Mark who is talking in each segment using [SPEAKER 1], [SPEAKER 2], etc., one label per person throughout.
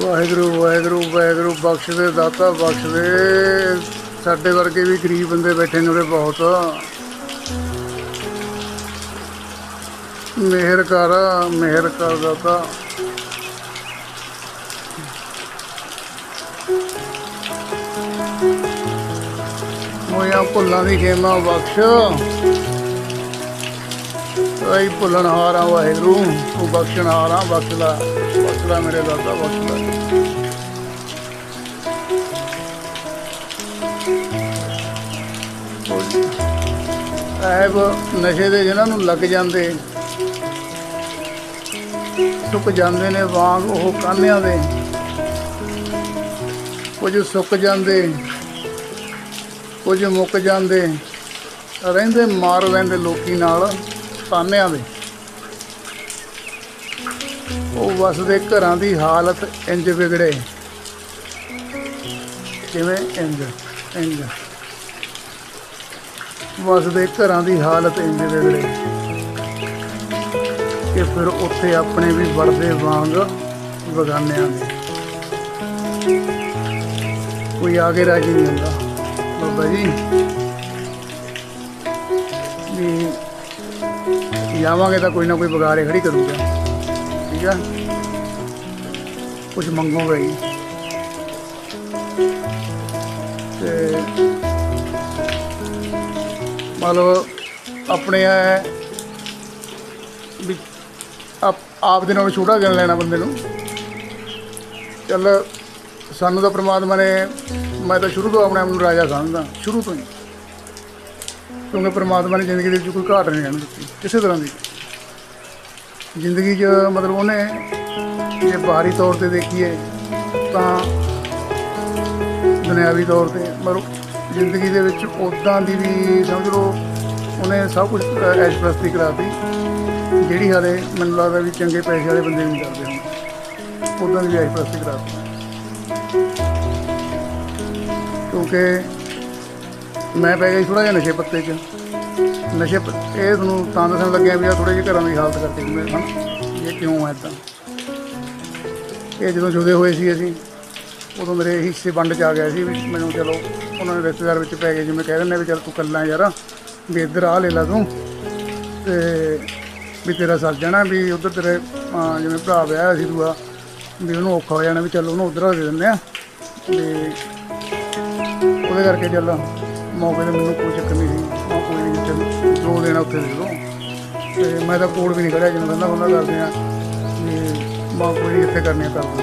[SPEAKER 1] ਵਾਹਿਗੁਰੂ ਵਾਹਿਗੁਰੂ ਵਾਹਿਗੁਰੂ, ਬਖਸ਼ ਦੇ ਦਾਤਾ, ਬਖਸ਼ ਦੇ। ਸਾਡੇ ਵਰਗੇ ਵੀ ਗਰੀਬ ਬੰਦੇ ਬੈਠੇ ਨੇ ਉਰੇ ਬਹੁਤ। ਮਿਹਰ ਕਰ ਮਿਹਰ ਕਰ ਦਾਤਾ। ਮੋਇਆ ਭੁੱਲਾਂ ਦੀ ਖੇਮਾ ਬਖਸ਼। ਆਈ ਭੁੱਲਣ ਹਾਰਾ ਵਾਹਿਗੁਰੂ, ਤੂੰ ਬਖਸ਼ਣ ਹਾਰਾ ਬਖਸ਼ ਲੈ। ਬਖਸ਼ ਲੈ ਮੇਰੇ ਦਾਦਾ ਬਖਸ਼ ਲੈ ਐਬ ਨਸ਼ੇ ਦੇ ਜਿਹਨਾਂ ਨੂੰ ਲੱਗ ਜਾਂਦੇ, ਸੁੱਕ ਜਾਂਦੇ ਨੇ ਵਾਂਗ ਉਹ ਕਾਨਿਆਂ ਦੇ। ਕੁਝ ਸੁੱਕ ਜਾਂਦੇ, ਕੁਝ ਮੁੱਕ ਜਾਂਦੇ, ਰਹਿੰਦੇ ਮਾਰ ਲੈਂਦੇ ਲੋਕੀ ਨਾਲ ਤਾਨਿਆਂ ਦੇ। ਉਹ ਵਸਦੇ ਘਰਾਂ ਦੀ ਹਾਲਤ ਇੰਜ ਵਿਗੜੇ। ਕਿਵੇਂ ਇੰਜ? ਇੰਜ। ਵਸਦੇ ਘਰਾਂ ਦੀ ਹਾਲਤ ਇੰਜ ਵਿਗੜੇ। ਕਿ ਫਿਰ ਉੱਥੇ ਆਪਣੇ ਵੀ ਵੜਦੇ ਵਾਂਗ ਬਗਾਨਿਆਂ ਦੇ। ਕੋਈ ਆਗੇ ਰਾਜੀ ਨਹੀਂ ਹੁੰਦਾ। ਬਾਬਾ ਜੀ, ਵੀ ਜਾਵਾਂਗੇ ਤਾਂ ਕੋਈ ਨਾ ਕੋਈ ਵਿਗਾੜੇ ਖੜੀ ਕਰੂਗਾ। ਠੀਕ ਆ ਕੁਝ ਮੰਗੋਗੇ ਹੀ ਤੇ ਮਤਲਬ ਆਪਣੇ ਐ ਵੀ ਆਪ ਆਪ ਦੇ ਨਾਲ ਛੋਟਾ ਗਿਣ ਲੈਣਾ ਬੰਦੇ ਨੂੰ। ਚੱਲ ਸਾਨੂੰ ਤਾਂ ਪ੍ਰਮਾਤਮਾ ਨੇ, ਮੈਂ ਤਾਂ ਸ਼ੁਰੂ ਤੋਂ ਆਪਣੇ ਆਪ ਨੂੰ ਰਾਜਾ ਸਮਝਦਾ, ਸ਼ੁਰੂ ਤੋਂ ਹੀ। ਕਿਉਂਕਿ ਪ੍ਰਮਾਤਮਾ ਨੇ ਜ਼ਿੰਦਗੀ ਦੇ ਵਿੱਚ ਕੋਈ ਘਾਟ ਨਹੀਂ ਰਹਿਣ ਦਿੱਤੀ, ਕਿਸੇ ਤਰ੍ਹਾਂ ਦੀ। ਜ਼ਿੰਦਗੀ 'ਚ ਮਤਲਬ ਉਹਨੇ ਜੇ ਬਾਹਰੀ ਤੌਰ ਤੇ ਦੇਖੀਏ ਤਾਂ ਦੁਨਿਆਵੀ ਤੌਰ ਤੇ ਮਤਲਬ ਜ਼ਿੰਦਗੀ ਦੇ ਵਿੱਚ ਉਦਾਂ ਦੀ ਵੀ ਸਮਝ ਲਓ ਉਹਨੇ ਸਭ ਕੁਝ ਐਸ਼ ਪ੍ਰਸਤੀ ਕਰਾਤੀ, ਜਿਹੜੀ ਹਾਲੇ ਮੈਨੂੰ ਲੱਗਦਾ ਵੀ ਚੰਗੇ ਪੈਸੇ ਵਾਲੇ ਬੰਦੇ ਨਹੀਂ ਕਰਦੇ ਹੁਣ ਉਦਾਂ ਦੀ ਵੀ ਐਸ਼ ਪ੍ਰਸਤੀ ਕਰਾਤੀ। ਕਿਉਂਕਿ ਮੈਂ ਪੈ ਗਿਆ ਥੋੜਾ ਜਿਹਾ ਨਸ਼ੇ ਪੱਤੇ 'ਚ। ਨਸ਼ੇ ਪ- ਇਹ ਤੁਹਾਨੂੰ ਤਾਂ ਦੱਸਣ ਲੱਗਿਆ ਵੀ ਆ ਥੋੜੇ ਜਿਹੇ ਘਰਾਂ ਦੀ ਹਾਲਤ ਕਰਕੇ ਜਿਵੇਂ ਸਨ ਇਹ ਕਿਉਂ ਹੈ ਤਾਂ ਇਹ ਜਦੋਂ ਜੁਦੇ ਹੋਏ ਸੀ ਅਸੀਂ ਉਦੋਂ ਮੇਰੇ ਹਿੱਸੇ ਵੰਡ ਚ ਆ ਗਿਆ ਸੀ ਵੀ ਮੈਨੂੰ ਚਲੋ ਉਹਨਾਂ ਦੇ ਰਿਸ਼ਤੇਦਾਰ ਵਿੱਚ ਪੈ ਗਏ ਜਿਵੇਂ ਕਹਿ ਦਿੰਦੇ ਵੀ ਚੱਲ ਤੂੰ ਕੱਲਾ ਯਾਰ ਵੀ ਇੱਧਰ ਆ ਲੈ ਲਾ ਤੂੰ ਤੇ ਵੀ ਤੇਰਾ ਸਰ ਜਾਣਾ ਵੀ ਉਧਰ ਤੇਰੇ ਅਹ, ਜਿਵੇਂ ਭਰਾ ਵਿਆਹ ਸੀ ਦੂਆ ਵੀ ਉਹਨੂੰ ਔਖਾ ਹੋ ਜਾਣਾ ਵੀ ਚੱਲ ਉਹਨੂੰ ਉਧਰ ਦੇ ਦਿੰਦੇ ਆ ਵੀ ਉਹਦੇ ਕਰਕੇ ਚੱਲ ਮੌਕੇ ਤੇ ਮੈਨੂੰ ਕੋਈ ਚੱਕਰ ਨਹੀਂ ਸੀ। ਦੋ ਦਿਨ ਉੱਥੇ ਦੇ ਤੇ ਮੈਂ ਤਾਂ ਕੋਲ ਵੀ ਨਹੀਂ ਖੜਿਆ ਜਿਵੇਂ ਕਹਿੰਦਾ ਉਹਨਾਂ ਕਰਦੇ ਆ ਵੀ ਮਾਂ ਕੋਈ ਨਹੀਂ ਇੱਥੇ ਕਰਨੀਆਂ ਕਰ ਦਿੰਦੇ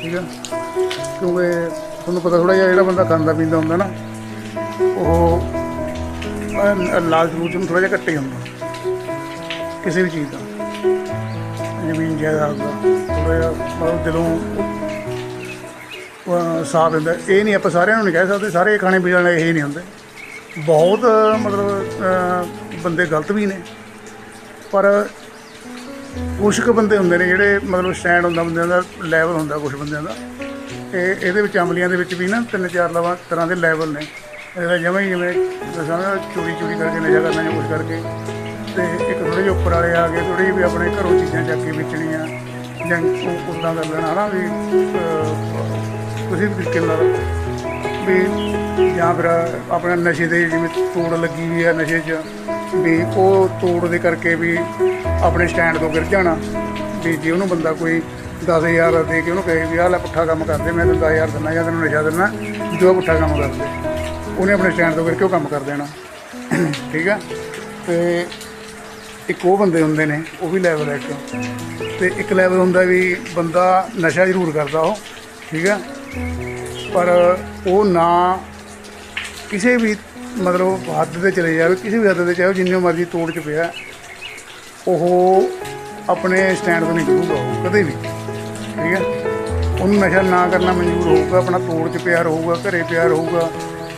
[SPEAKER 1] ਠੀਕ ਆ? ਕਿਉਂਕਿ ਤੁਹਾਨੂੰ ਪਤਾ ਥੋੜਾ ਜਿਹਾ ਜਿਹੜਾ ਬੰਦਾ ਖਾਂਦਾ ਪੀਂਦਾ ਹੁੰਦਾ ਨਾ, ਉਹ ਲਾਲਚ ਰੂਚ ਨੂੰ ਥੋੜਾ ਜਿਹਾ ਘੱਟੇ ਹੁੰਦਾ। ਕਿਸੇ ਵੀ ਚੀਜ਼ ਦਾ। ਜ਼ਮੀਨ ਜਾਇਦਾਦ ਦਾ ਥੋੜਾ ਜਿਹਾ ਮਤਲਬ ਦਿਲੋਂ ਸਾਥ ਦਿੰਦਾ, ਇਹ ਨਹੀਂ ਆਪਾਂ ਸਾਰਿਆਂ ਨੂੰ ਨਹੀਂ ਕਹਿ ਸਕਦੇ, ਸਾਰੇ ਖਾਣੇ ਪੀਣ ਵਾਲੇ ਇਹ ਨਹੀਂ ਹੁੰਦੇ। ਬਹੁਤ ਮਤਲਬ ਬੰਦੇ ਗਲਤ ਵੀ ਨੇ। ਪਰ ਕੁਛ ਕੁ ਬੰਦੇ ਹੁੰਦੇ ਨੇ ਜਿਹੜੇ ਮਤਲਬ ਸਟੈਂਡ ਹੁੰਦਾ ਬੰਦਿਆਂ ਦਾ ਲੈਵਲ ਹੁੰਦਾ ਕੁਛ ਬੰਦਿਆਂ ਦਾ। ਇਹ ਇਹਦੇ ਵਿੱਚ ਅਮਲੀਆਂ ਦੇ ਵਿੱਚ ਵੀ ਨਾ ਤਿੰਨ ਚਾਰ ਲਵਾ ਤਰ੍ਹਾਂ ਦੇ ਲੈਵਲ ਨੇ। ਇਹਦਾ ਜਿਵੇਂ ਹੀ ਜਿਵੇਂ ਦੱਸਾਂ ਚੋਰੀ ਚੋਰੀ ਕਰਕੇ ਨਸ਼ਾ ਕਰਨਾ ਜਾਂ ਕੁਛ ਕਰਕੇ। ਤੇ ਇੱਕ ਥੋੜੇ ਜਿਹੇ ਉੱਪਰ ਵਾਲੇ ਆ ਗਏ ਥੋੜੀ ਜਿਹੀ ਵੀ ਆਪਣੇ ਘਰੋਂ ਚੀਜ਼ਾਂ ਚੱਕ ਕੇ ਵੇਚਣੀਆਂ ਜਾਂ ਉਦਾਂ ਕਰ ਲੈਣਾ ਹਨਾ ਵੀ ਅਹ, ਕਿਸੇ ਵੀ ਤਰੀਕੇ ਨਾਲ ਵੀ ਜਾਂ ਫਿਰ ਆਪਣੇ ਨਸ਼ੇ ਦੇ ਜਿਵੇਂ ਤੋੜ ਲੱਗੀ ਹੋਈ ਹੈ ਨਸ਼ੇ 'ਚ, ਵੀ ਉਹ ਤੋੜ ਦੇ ਕਰਕੇ ਵੀ ਆਪਣੇ ਸਟੈਂਡ ਤੋਂ ਗਿਰ ਜਾਣਾ। ਵੀ ਜੇ ਉਹਨੂੰ ਬੰਦਾ ਕੋਈ 10000 ਦੇ ਕੇ ਉਹਨੂੰ ਕਹੇ ਵੀ ਆਹ ਲੈ ਪੁੱਠਾ ਕੰਮ ਕਰਦੇ, ਮੈਂ ਤੈਨੂੰ 10000 ਦਿੰਦਾ ਜਾਂ ਤੈਨੂੰ ਨਸ਼ਾ ਦਿੰਦਾ ਜੋ ਪੁੱਠਾ ਕੰਮ ਕਰਦੇ, ਉਹਨੇ ਆਪਣੇ ਸਟੈਂਡ ਤੋਂ ਗਿਰ ਕੇ ਉਹ ਕੰਮ ਕਰ ਦੇਣਾ। ਠੀਕ ਆ? ਤੇ ਇੱਕ ਉਹ ਬੰਦੇ ਹੁੰਦੇ ਨੇ, ਉਹ ਵੀ ਲੈਵਲ ਹੈ ਇੱਕ। ਤੇ ਇੱਕ ਲੈਵਲ ਹੁੰਦਾ ਵੀ ਬੰਦਾ ਨਸ਼ਾ ਜ਼ਰੂਰ ਕਰਦਾ ਉਹ, ਠੀਕ ਆ? ਪਰ ਉਹ ਨਾ ਕਿਸੇ ਵੀ ਮਤਲਬ ਹੱਦ ਤੇ ਚਲੇ ਜਾਵੇ, ਕਿਸੇ ਵੀ ਹੱਦ ਤੇ ਚਾਹੇ ਉਹ ਜਿੰਨੀ ਮਰਜ਼ੀ ਤੋੜ ਚ ਪਿਆ, ਉਹ ਆਪਣੇ ਸਟੈਂਡ ਤੋਂ ਨਹੀਂ ਕਰੂਗਾ ਉਹ, ਕਦੇ ਵੀ, ਠੀਕ ਹੈ? ਉਹਨੂੰ ਨਸ਼ਾ ਨਾ ਕਰਨਾ ਮਨਜ਼ੂਰ ਹੋਊਗਾ, ਆਪਣਾ ਤੋੜ ਚ ਪਿਆਰ ਹੋਊਗਾ ਘਰੇ ਪਿਆਰ ਹੋਊਗਾ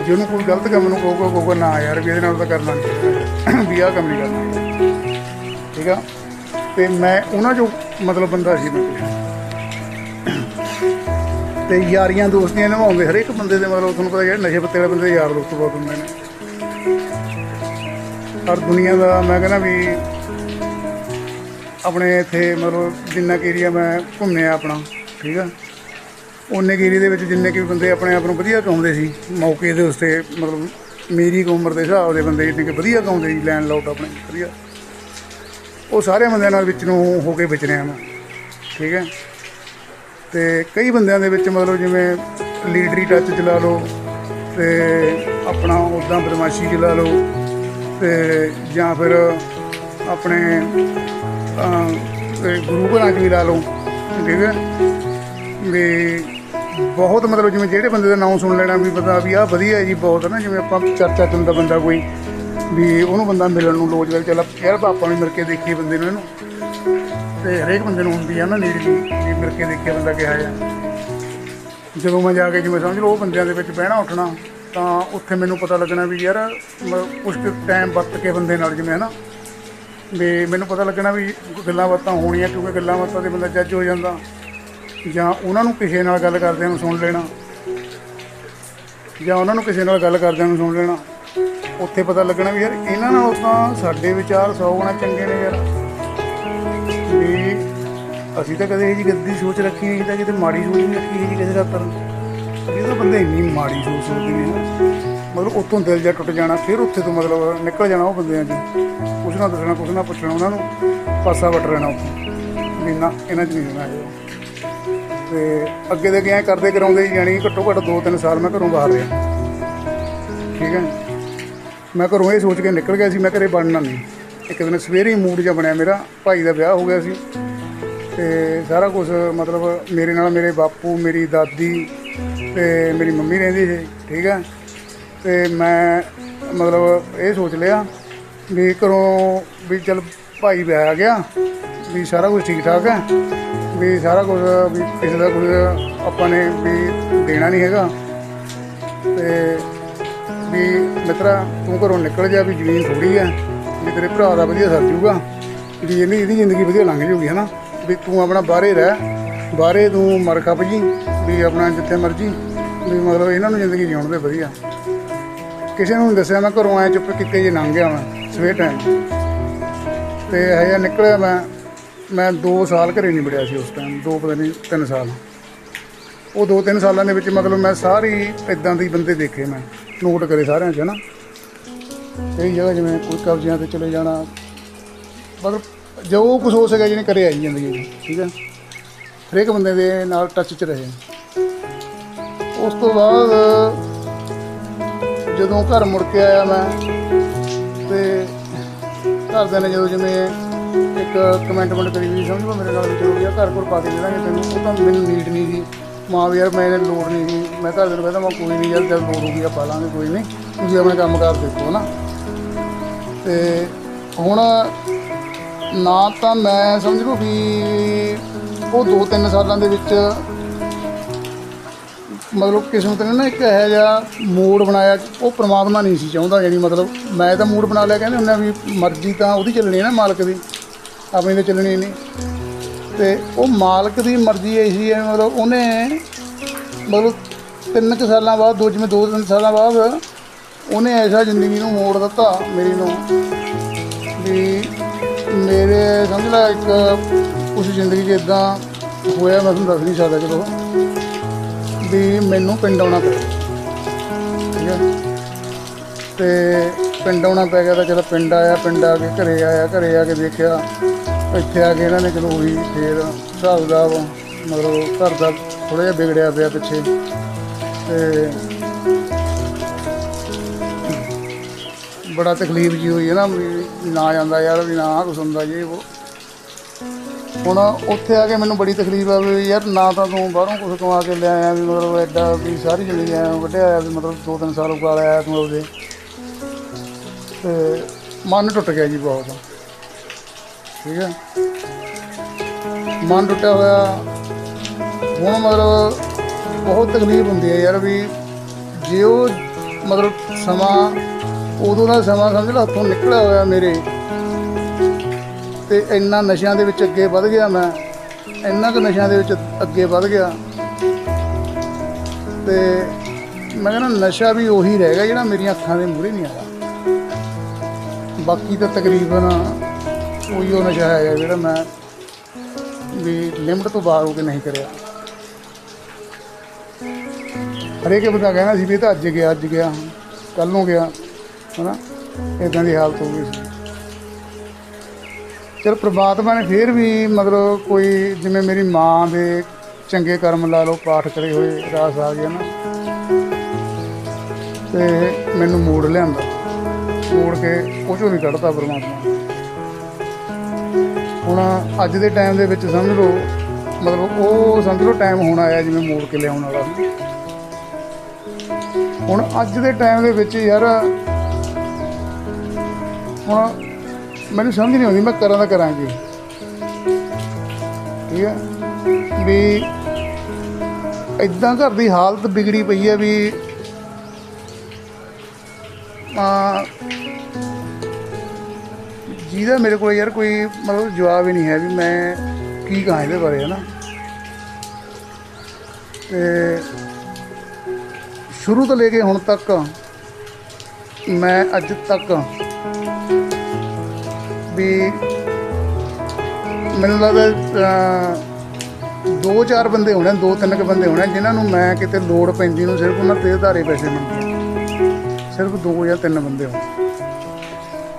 [SPEAKER 1] ਜੇ ਉਹਨੂੰ ਕੋਈ ਗਲਤ ਕੰਮ ਨੂੰ ਕਹੂਗਾ ਕਹੂਗਾ, ਨਾ ਯਾਰ, ਵੀ ਇਹਦੇ ਨਾਲ ਤਾਂ ਕਰ ਨਹੀਂ ਵੀ ਆਹ ਕੰਮ ਨਹੀਂ ਕਰਨਾ। ਠੀਕ ਆ? ਤੇ ਮੈਂ, ਉਹਨਾਂ ਚੋਂ ਮਤਲਬ ਬੰਦਾ ਸੀ ਮੈਂ ਕੁਛ ਤੇ ਯਾਰੀਆਂ ਦੋਸਤੀਆਂ ਨਿਭਾਉਂਦੇ ਹਰੇਕ ਬੰਦੇ ਦੇ ਮਤਲਬ ਤੁਹਾਨੂੰ ਪਤਾ ਜਿਹੜੇ ਨਸ਼ੇ ਪੱਤੇ ਵਾਲੇ ਬੰਦੇ ਦੇ ਯਾਰ ਦੋਸਤ ਬਹੁਤ ਹੁੰਦੇ ਨੇ। ਪਰ ਦੁਨੀਆ ਦਾ ਮੈਂ ਕਹਿੰਦਾ ਵੀ ਆਪਣੇ ਇੱਥੇ ਮਤਲਬ ਜਿੰਨਾ ਕੁ ਏਰੀਆ ਮੈਂ ਘੁੰਮਿਆ ਆਪਣਾ, ਠੀਕ ਆ? ਉਹਨੇ ਕੁ ਏਰੀਆ ਦੇ ਵਿੱਚ ਜਿੰਨੇ ਕਿ ਬੰਦੇ ਆਪਣੇ ਆਪ ਨੂੰ ਵਧੀਆ ਕਮਾਉਂਦੇ ਸੀ, ਮੌਕੇ ਦੇ ਉਸਤੇ ਮਤਲਬ ਮੇਰੀ ਕੁ ਉਮਰ ਦੇ ਹਿਸਾਬ ਦੇ ਬੰਦੇ ਜਿੰਨੇ ਕਿ ਵਧੀਆ ਕਮਾਉਂਦੇ ਸੀ ਲੈਂਡ ਲਾਊਟ ਆਪਣੇ, ਵਧੀਆ। ਉਹ ਸਾਰੇ ਬੰਦਿਆਂ ਨਾਲ ਵਿੱਚ ਨੂੰ ਹੋ ਕੇ ਵਿਚਰਿਆ ਮੈਂ, ਠੀਕ ਹੈ ਤੇ ਕਈ ਬੰਦਿਆਂ ਦੇ ਵਿੱਚ ਮਤਲਬ ਜਿਵੇਂ ਲੀਡਰੀ ਟੱਚ ਚ ਲਾ ਲਓ ਤੇ ਆਪਣਾ ਉੱਦਾਂ ਬਦਮਾਸ਼ੀ ਚ ਲਾ ਲਓ ਤੇ ਜਾਂ ਫਿਰ ਆਪਣੇ ਗੁਰੂ ਘਰਾਂ ਚ ਵੀ ਲਾ ਲਓ, ਠੀਕ ਹੈ? ਵੀ ਬਹੁਤ ਮਤਲਬ ਜਿਵੇਂ ਜਿਹੜੇ ਬੰਦੇ ਦਾ ਨਾਮ ਸੁਣ ਲੈਣਾ ਵੀ ਪਤਾ ਵੀ ਆਹ ਵਧੀਆ ਜੀ ਬਹੁਤ ਨਾ, ਜਿਵੇਂ ਆਪਾਂ ਚਰਚਾ ਚ ਹੁੰਦਾ ਬੰਦਾ ਕੋਈ, ਵੀ ਉਹਨੂੰ ਬੰਦਾ ਮਿਲਣ ਨੂੰ ਲੋਚ ਚੱਲ ਯਾਰ ਆਪਾਂ ਵੀ ਮਿਲ ਕੇ ਦੇਖੀਏ ਬੰਦੇ ਨੂੰ ਇਹਨੂੰ। ਤੇ ਹਰੇਕ ਬੰਦੇ ਨੂੰ ਹੁੰਦੀ ਆ ਨਾ ਨੀਡ ਵੀ ਵੀ ਮਿਲ ਕੇ ਦੇਖੀਏ ਬੰਦਾ ਕਿਹਾ ਆ ਜਦੋਂ ਮੈਂ ਜਾ ਕੇ ਜਿਵੇਂ ਸਮਝ ਲਓ ਉਹ ਬੰਦਿਆਂ ਦੇ ਵਿੱਚ ਬਹਿਣਾ ਉੱਠਣਾ, ਤਾਂ ਉੱਥੇ ਮੈਨੂੰ ਪਤਾ ਲੱਗਣਾ ਵੀ ਯਾਰ ਮ- ਕੁਛ ਟਾਈਮ ਵਰਤ ਕੇ ਬੰਦੇ ਨਾਲ ਜਿਵੇਂ ਹਨਾ, ਵੀ ਮੈਨੂੰ ਪਤਾ ਲੱਗਣਾ ਵੀ ਗੱਲਾਂ ਬਾਤਾਂ ਹੋਣੀਆਂ ਕਿਉਂਕਿ ਗੱਲਾਂ ਬਾਤਾਂ ਤੇ ਬੰਦਾ ਜੱਜ ਹੋ ਜਾਂਦਾ। ਜਾਂ ਉਹਨਾਂ ਨੂੰ ਕਿਸੇ ਨਾਲ ਗੱਲ ਕਰਦਿਆਂ ਨੂੰ ਸੁਣ ਲੈਣਾ। ਜਾਂ ਉਹਨਾਂ ਨੂੰ ਕਿਸੇ ਨਾਲ ਗੱਲ ਕਰਦਿਆਂ ਨੂੰ ਸੁਣ ਲੈਣਾ। ਉੱਥੇ ਪਤਾ ਲੱਗਣਾ ਵੀ ਯਾਰ ਇਹਨਾਂ ਨਾਲੋਂ ਤਾਂ ਸਾਡੇ ਵਿਚਾਰ ਸੌ ਗੁਣਾ ਚੰਗੇ ਨੇ ਯਾਰ। ਅਸੀਂ ਤਾਂ ਕਦੇ ਇਹ ਜੀ ਗੱਦੀ ਸੋਚ ਰੱਖੀ ਨਹੀਂ ਤਾਂ ਕਿਤੇ ਮਾੜੀ ਸੋਚ ਨਹੀਂ ਰੱਖੀ ਜੀ ਕਿਸੇ ਦਾ ਤਰ ਇਹ ਬੰਦੇ ਇੰਨੀ ਮਾੜੀ ਸੋਚ ਸੋਚਦੇ ਨੇ ਨਾ। ਮਤਲਬ ਉੱਥੋਂ ਦਿਲ ਜਾ ਟੁੱਟ ਜਾਣਾ, ਫਿਰ ਉੱਥੇ ਤੋਂ ਮਤਲਬ ਨਿਕਲ ਜਾਣਾ ਉਹ ਬੰਦਿਆਂ 'ਚ। ਕੁਛ ਨਾ ਦੱਸਣਾ, ਕੁਛ ਨਾ ਪੁੱਛਣਾ, ਉਹਨਾਂ ਨੂੰ ਪਾਸਾ ਵੱਟ ਰਹਿਣਾ ਉੱਥੇ। ਵੀ ਨਾ, ਇਹਨਾਂ 'ਚ ਨਹੀਂ ਰਹਿਣਾ ਹੈਗਾ। ਤੇ ਅੱਗੇ ਦੇ ਗਿਆ ਕਰਦੇ ਕਰਾਉਂਦੇ ਹੀ ਜਾਣੀ ਘੱਟੋ ਘੱਟ 2-3 ਸਾਲ ਮੈਂ ਘਰੋਂ ਬਾਹਰ ਰਿਹਾ। ਠੀਕ ਹੈ? ਮੈਂ ਘਰੋਂ ਇਹ ਸੋਚ ਕੇ ਨਿਕਲ ਗਿਆ ਸੀ, ਮੈਂ ਘਰੇ ਬਣਨਾ ਨਹੀਂ। ਇੱਕ ਦਿਨ ਸਵੇਰੇ ਹੀ ਮੂਡ ਜਿਹਾ ਬਣਿਆ ਮੇਰਾ। ਭਾਈ ਦਾ ਵਿਆਹ ਹੋ ਗਿਆ ਸੀ। ਤੇ ਸਾਰਾ ਕੁਝ ਮਤਲਬ ਮੇਰੇ ਨਾਲ ਮੇਰੇ ਬਾਪੂ, ਮੇਰੀ ਦਾਦੀ ਤੇ ਮੇਰੀ ਮੰਮੀ ਰਹਿੰਦੀ ਸੀ, ਠੀਕ ਹੈ ਤੇ ਮੈਂ ਮਤਲਬ ਇਹ ਸੋਚ ਲਿਆ ਵੀ ਘਰੋਂ ਵੀ ਚਲ ਭਾਈ ਬਹਿ ਗਿਆ, ਵੀ ਸਾਰਾ ਕੁਝ ਠੀਕ ਠਾਕ ਹੈ ਵੀ ਸਾਰਾ ਕੁਝ ਵੀ ਕਿਸੇ ਦਾ ਕੁਝ ਆਪਾਂ ਨੇ ਵੀ ਦੇਣਾ ਨਹੀਂ ਹੈਗਾ। ਤੇ ਵੀ ਮਿੱਤਰਾ, ਤੂੰ ਘਰੋਂ ਨਿਕਲ ਜਾ ਵੀ ਜ਼ਮੀਨ ਥੋੜੀ ਹੈ ਵੀ ਤੇਰੇ ਭਰਾ ਦਾ ਵਧੀਆ ਸਰ ਜੂਗਾ, ਵੀ ਇਹਦੀ ਇਹਦੀ ਜ਼ਿੰਦਗੀ ਵਧੀਆ ਲੰਘ ਜੂਗੀ, ਹਨਾ? ਵੀ ਤੂੰ ਆਪਣਾ ਬਾਹਰੇ ਰਹਿ, ਬਾਹਰੇ ਤੂੰ ਮਰ ਖੱਪ ਜੀ ਵੀ ਆਪਣਾ ਜਿੱਥੇ ਮਰਜ਼ੀ, ਵੀ ਮਤਲਬ ਇਹਨਾਂ ਨੂੰ ਜ਼ਿੰਦਗੀ ਜਿਉਣ ਦੇ ਵਧੀਆ। ਕਿਸੇ ਨੂੰ ਦੱਸਿਆ ਮੈਂ ਘਰੋਂ ਆਇਆ ਚੁੱਪ ਕਿਤੇ ਜੇ ਲੰਘ ਗਿਆ ਮੈਂ, ਸਵੇਰ ਟਾਈਮ ਤੇ ਇਹ ਜਿਹਾ ਨਿਕਲਿਆ ਮੈਂ ਮੈਂ 2 ਸਾਲ ਘਰੇ ਨਹੀਂ ਵੜਿਆ ਸੀ ਉਸ ਟਾਈਮ ਦੋ ਪਤਾ ਨਹੀਂ 3 ਸਾਲ। ਉਹ 2-3 ਸਾਲਾਂ ਦੇ ਵਿੱਚ ਮਤਲਬ ਮੈਂ ਸਾਰੀ ਇਦਾਂ ਦੇ ਬੰਦੇ ਦੇਖੇ ਮੈਂ, ਨੋਟ ਕਰੇ ਸਾਰਿਆਂ 'ਚ ਨਾ ਕਈ ਜਗ੍ਹਾ ਜਿਵੇਂ ਕੋਈ ਕਬਜ਼ਿਆਂ ਤੇ ਚਲੇ ਜਾਣਾ, ਮਤਲਬ ਜੋ ਕੁਝ ਹੋ ਸਕਿਆ ਜਿਹਨੇ ਕਰਿਆ ਹੀ ਜ਼ਿੰਦਗੀ 'ਚ, ਠੀਕ ਹੈ? ਹਰੇਕ ਬੰਦੇ ਦੇ ਨਾਲ ਟੱਚ 'ਚ ਰਹੇ। ਉਸ ਤੋਂ ਬਾਅਦ ਜਦੋਂ ਘਰ ਮੁੜ ਕੇ ਆਇਆ ਮੈਂ, ਤੇ ਘਰਦਿਆਂ ਨੇ ਜਦੋਂ ਜਿਵੇਂ ਇੱਕ ਕਮੈਂਟਮੈਂਟ ਕਰੀ ਵੀ ਸਮਝ ਮੇਰੇ ਨਾਲ ਵੀ ਚਲੋ ਗਿਆ, ਘਰ ਕੋਲ ਪਾ ਕੇ ਦੇ ਦਾਂਗੇ ਤੈਨੂੰ, ਉਹ ਤਾਂ ਮੈਨੂੰ ਨੀਡ ਨਹੀਂ ਸੀ। ਮਾਂ ਵੀ ਯਾਰ, ਮੈਂ ਲੋੜ ਨਹੀਂ ਸੀ। ਮੈਂ ਘਰ ਨੂੰ ਕਹਿੰਦਾ, ਮੈਂ ਕੋਈ ਨਹੀਂ ਯਾਰ, ਜਦ ਲੋੜ ਹੋਊਗੀ ਆ ਪਾ ਲਾਂਗੇ, ਕੋਈ ਨਹੀਂ। ਤੁਸੀਂ ਆਪਣਾ ਕੰਮ ਕਰ ਦੇਖੋ ਨਾ। ਤੇ ਹੁਣ ਨਾ ਤਾਂ ਮੈਂ ਸਮਝ ਲਓ ਵੀ ਉਹ 2-3 ਸਾਲਾਂ ਦੇ ਵਿੱਚ ਮਤਲਬ ਕਿਸਮਤ ਨੇ ਨਾ ਇੱਕ ਇਹੋ ਜਿਹਾ ਮੂਡ ਬਣਾਇਆ, ਉਹ ਪ੍ਰਮਾਤਮਾ ਨਹੀਂ ਸੀ ਚਾਹੁੰਦਾ ਯਾਨੀ ਮਤਲਬ ਮੈਂ ਤਾਂ ਮੂਡ ਬਣਾ ਲਿਆ ਕਹਿੰਦੇ ਹੁੰਦੇ ਵੀ ਮਰਜ਼ੀ ਤਾਂ ਉਹਦੀ ਚੱਲਣੀ ਹੈ ਨਾ, ਮਾਲਕ ਦੀ, ਆਪਣੀ ਤਾਂ ਚੱਲਣੀ ਨਹੀਂ। ਤੇ ਉਹ ਮਾਲਕ ਦੀ ਮਰਜ਼ੀ ਇਹੀ ਹੈ ਮਤਲਬ ਉਹਨੇ ਮਤਲਬ ਤਿੰਨ ਕੁ ਸਾਲਾਂ ਬਾਅਦ, ਦੋ ਜਿਵੇਂ ਦੋ ਤਿੰਨ ਸਾਲਾਂ ਬਾਅਦ ਉਹਨੇ ਐਸਾ ਜ਼ਿੰਦਗੀ ਨੂੰ ਮੋੜ ਦਿੱਤਾ ਮੇਰੀ ਨੂੰ ਵੀ ਮੇਰੇ, ਸਮਝ ਲੈ ਇੱਕ, ਉਸ ਜ਼ਿੰਦਗੀ 'ਚ ਇਦਾਂ ਹੋਇਆ, ਮੈਂ ਤੁਹਾਨੂੰ ਦੱਸ ਨਹੀਂ ਸਕਦਾ ਚਲੋ ਵੀ ਮੈਨੂੰ ਪਿੰਡ ਆਉਣਾ ਪਿਆ। ਠੀਕ ਹੈ? ਤੇ ਪਿੰਡ ਆਉਣਾ ਪੈ ਗਿਆ ਤਾਂ ਚਲੋ ਪਿੰਡ ਆਇਆ, ਪਿੰਡ ਆ ਕੇ ਘਰੇ ਆਇਆ, ਘਰੇ ਆ ਕੇ ਦੇਖਿਆ ਇੱਥੇ ਆ ਕੇ ਇਹਨਾਂ ਨੇ ਚਲੋ ਉਹੀ ਫੇਰ ਹਿਸਾਬ ਦਾ ਮਤਲਬ ਘਰ ਦਾ ਥੋੜਾ ਜਿਹਾ ਵਿਗੜਿਆ ਪਿਆ ਪਿੱਛੇ। ਤੇ ਬੜਾ ਤਕਲੀਫ ਜੀ ਹੋਈ ਹੈ ਨਾ, ਵੀ ਨਾ ਜਾਂਦਾ ਯਾਰ, ਵੀ ਨਾ ਕੁਛ ਹੁੰਦਾ ਜੀ ਉਹ। ਹੁਣ ਉੱਥੇ ਆ ਕੇ ਮੈਨੂੰ ਬੜੀ ਤਕਲੀਫ ਆ ਵੀ ਯਾਰ, ਨਾ ਤਾਂ ਤੂੰ ਬਾਹਰੋਂ ਕੁਝ ਕਮਾ ਕੇ ਲਿਆਇਆ ਵੀ ਮਤਲਬ ਐਡਾ ਵੀ ਸਾਰੀ ਜ਼ਿੰਦਗੀ ਆਇਆ ਵੱਡਿਆ ਆ ਵੀ ਮਤਲਬ ਦੋ ਤਿੰਨ ਸਾਲ ਉਗਾ ਲਿਆ ਤੂੰ ਉਹਦੇ ਤੇ ਮਨ ਟੁੱਟ ਗਿਆ ਜੀ ਬਹੁਤ। ਠੀਕ ਹੈ? ਮਨ ਟੁੱਟਿਆ ਹੋਇਆ, ਹੁਣ ਮਤਲਬ ਬਹੁਤ ਤਕਲੀਫ ਹੁੰਦੀ ਹੈ ਯਾਰ ਵੀ ਜੇ ਉਹ ਮਤਲਬ ਸਮਾਂ ਉਦੋਂ ਦਾ ਸਮਾਂ ਸਮਝ ਲਾ ਹੱਥੋਂ ਨਿਕਲਿਆ ਹੋਇਆ ਮੇਰੇ। ਤੇ ਇੰਨਾ ਨਸ਼ਿਆਂ ਦੇ ਵਿੱਚ ਅੱਗੇ ਵੱਧ ਗਿਆ ਮੈਂ। ਇੰਨਾ ਕੁ ਨਸ਼ਿਆਂ ਦੇ ਵਿੱਚ ਅੱਗੇ ਵੱਧ ਗਿਆ। ਤੇ ਮੈਂ ਕਹਿੰਦਾ ਨਸ਼ਾ ਵੀ ਉਹੀ ਰਹਿ ਗਿਆ ਜਿਹੜਾ ਮੇਰੀਆਂ ਅੱਖਾਂ ਦੇ ਮੂਹਰੇ ਨਹੀਂ ਆਇਆ। ਬਾਕੀ ਤਾਂ ਤਕਰੀਬਨ ਉਹੀ ਉਹ ਨਸ਼ਾ ਹੈਗਾ ਜਿਹੜਾ ਮੈਂ ਵੀ ਲਿਮਟ ਤੋਂ ਬਾਹਰ ਹੋ ਕੇ ਨਹੀਂ ਕਰਿਆ। ਹਰੇਕ ਬੰਦਾ ਕਹਿੰਦਾ ਸੀ ਵੀ ਇਹ ਤਾਂ ਅੱਜ ਗਿਆ ਅੱਜ ਗਿਆ ਕੱਲ ਨੂੰ ਗਿਆ। ਹਨਾ? ਇਦਾਂ ਦੀ ਹਾਲਤ ਹੋ ਗਈ ਸੀ। ਚਲ ਪ੍ਰਮਾਤਮਾ ਨੇ ਫੇਰ ਵੀ ਮਤਲਬ ਕੋਈ ਜਿਵੇਂ ਮੇਰੀ ਮਾਂ ਦੇ ਚੰਗੇ ਕਰਮ ਲਾ ਲਓ, ਪਾਠ ਕਰੇ ਹੋਏ, ਰਾਸ ਆ ਗਿਆ ਨਾ ਤੇ ਮੈਨੂੰ ਮੋੜ ਲਿਆਂਦਾ। ਮੋੜ ਕੇ ਉਹ ਚੋਂ ਵੀ ਕੱਢਤਾ ਪ੍ਰਮਾਤਮਾ। ਹੁਣ ਅੱਜ ਦੇ ਟਾਈਮ ਦੇ ਵਿੱਚ ਸਮਝ ਲਓ, ਮਤਲਬ ਉਹ ਸਮਝ ਲਓ ਟਾਈਮ ਹੁਣ ਆਇਆ ਜਿਵੇਂ ਮੋੜ ਕੇ ਲਿਆਉਣ ਵਾਲਾ ਹੁਣ ਅੱਜ ਦੇ ਟਾਈਮ ਦੇ ਵਿੱਚ ਯਾਰ ਹੁਣ ਮੈਨੂੰ ਸਮਝ ਨਹੀਂ ਆਉਂਦੀ, ਮੈਂ ਕਰਾਂ ਦਾ ਕਰਾਂ ਕੀ। ਠੀਕ ਹੈ? ਵੀ ਇਦਾਂ ਘਰ ਦੀ ਹਾਲਤ ਵਿਗੜੀ ਪਈ ਹੈ ਵੀ ਆ ਜਿਹਦਾ ਮੇਰੇ ਕੋਲ ਯਾਰ ਕੋਈ ਮਤਲਬ ਜਵਾਬ ਹੀ ਨਹੀਂ ਹੈ ਵੀ ਮੈਂ ਕੀ ਕਹਾਂ ਇਹਦੇ ਬਾਰੇ, ਹਨਾ? ਤੇ ਸ਼ੁਰੂ ਤੋਂ ਲੈ ਕੇ ਹੁਣ ਤੱਕ ਮੈਂ ਅੱਜ ਤੱਕ ਵੀ ਮੈਨੂੰ ਲੱਗਦਾ ਦੋ ਚਾਰ ਬੰਦੇ ਹੋਣੇ, ਦੋ ਤਿੰਨ ਕੁ ਬੰਦੇ ਹੋਣੇ ਜਿਨ੍ਹਾਂ ਨੂੰ ਮੈਂ ਕਿਤੇ ਲੋੜ ਪੈਂਦੀ ਨੂੰ ਸਿਰਫ ਉਹਨਾਂ ਤੇ ਉਧਾਰੇ ਪੈਸੇ ਮੰਗਦੇ ਸਿਰਫ ਦੋ ਜਾਂ ਤਿੰਨ ਬੰਦੇ ਹੋਣੇ।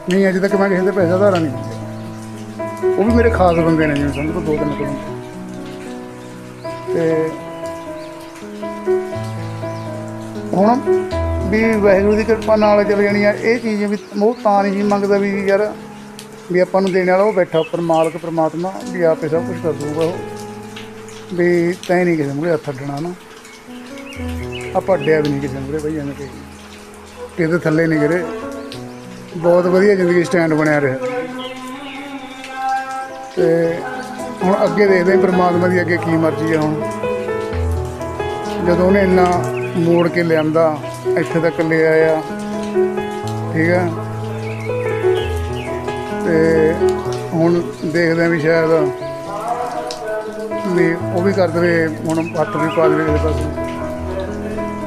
[SPEAKER 1] ਨਹੀਂ, ਅਜੇ ਤੱਕ ਮੈਂ ਕਿਸੇ ਦੇ ਪੈਸਾ ਉਧਾਰਾ ਨਹੀਂ ਮੰਗਿਆ। ਉਹ ਵੀ ਮੇਰੇ ਖਾਸ ਬੰਦੇ ਨੇ, ਜਿਵੇਂ ਸਮਝ ਦੋ ਤਿੰਨ ਕੁ ਤੇ ਹੁਣ ਵੀ ਵਾਹਿਗੁਰੂ ਦੀ ਕਿਰਪਾ ਨਾਲ ਚੱਲ ਜਾਣੀ ਆ ਇਹ ਚੀਜ਼ ਵੀ, ਉਹ ਤਾਂ ਨਹੀਂ ਜੀ ਮੰਗਦਾ ਵੀ ਯਾਰ ਵੀ ਆਪਾਂ ਨੂੰ ਦੇਣ ਵਾਲਾ ਉਹ ਬੈਠਾ ਪਰ ਮਾਲਕ, ਪ੍ਰਮਾਤਮਾ, ਵੀ ਆਪੇ ਸਭ ਕੁਝ ਕਰ ਦੂਗਾ ਉਹ। ਵੀ ਤੈਂ ਨਹੀਂ ਕਿਸੇ ਮੂਹਰੇ ਹੱਥ ਅੱਡਣਾ ਨਾ। ਆਪਾਂ ਅੱਡਿਆ ਵੀ ਨਹੀਂ ਕਿਸੇ ਮੂਹਰੇ ਬਈ, ਐਵੇਂ ਕਿ ਕਿਤੇ ਥੱਲੇ ਨਹੀਂ ਗਿਰੇ। ਬਹੁਤ ਵਧੀਆ ਜ਼ਿੰਦਗੀ ਸਟੈਂਡ ਬਣਿਆ ਰਿਹਾ। ਤੇ ਹੁਣ ਅੱਗੇ ਦੇਖਦੇ ਹਾਂ ਪ੍ਰਮਾਤਮਾ ਦੀ ਅੱਗੇ ਕੀ ਮਰਜ਼ੀ ਆ ਹੁਣ। ਜਦੋਂ ਉਹਨੇ ਇੰਨਾ ਮੋੜ ਕੇ ਲਿਆਂਦਾ, ਇੱਥੇ ਤੱਕ ਲੈ ਆਇਆ। ਠੀਕ ਹੈ ਤੇ ਹੁਣ ਦੇਖਦੇ ਆ ਵੀ ਸ਼ਾਇਦ ਵੀ ਉਹ ਵੀ ਕਰ ਦੇਵੇ, ਹੁਣ ਹੱਥ ਵੀ ਪਾ ਦੇਵੇ ਕਿਸੇ ਪਾਸੇ।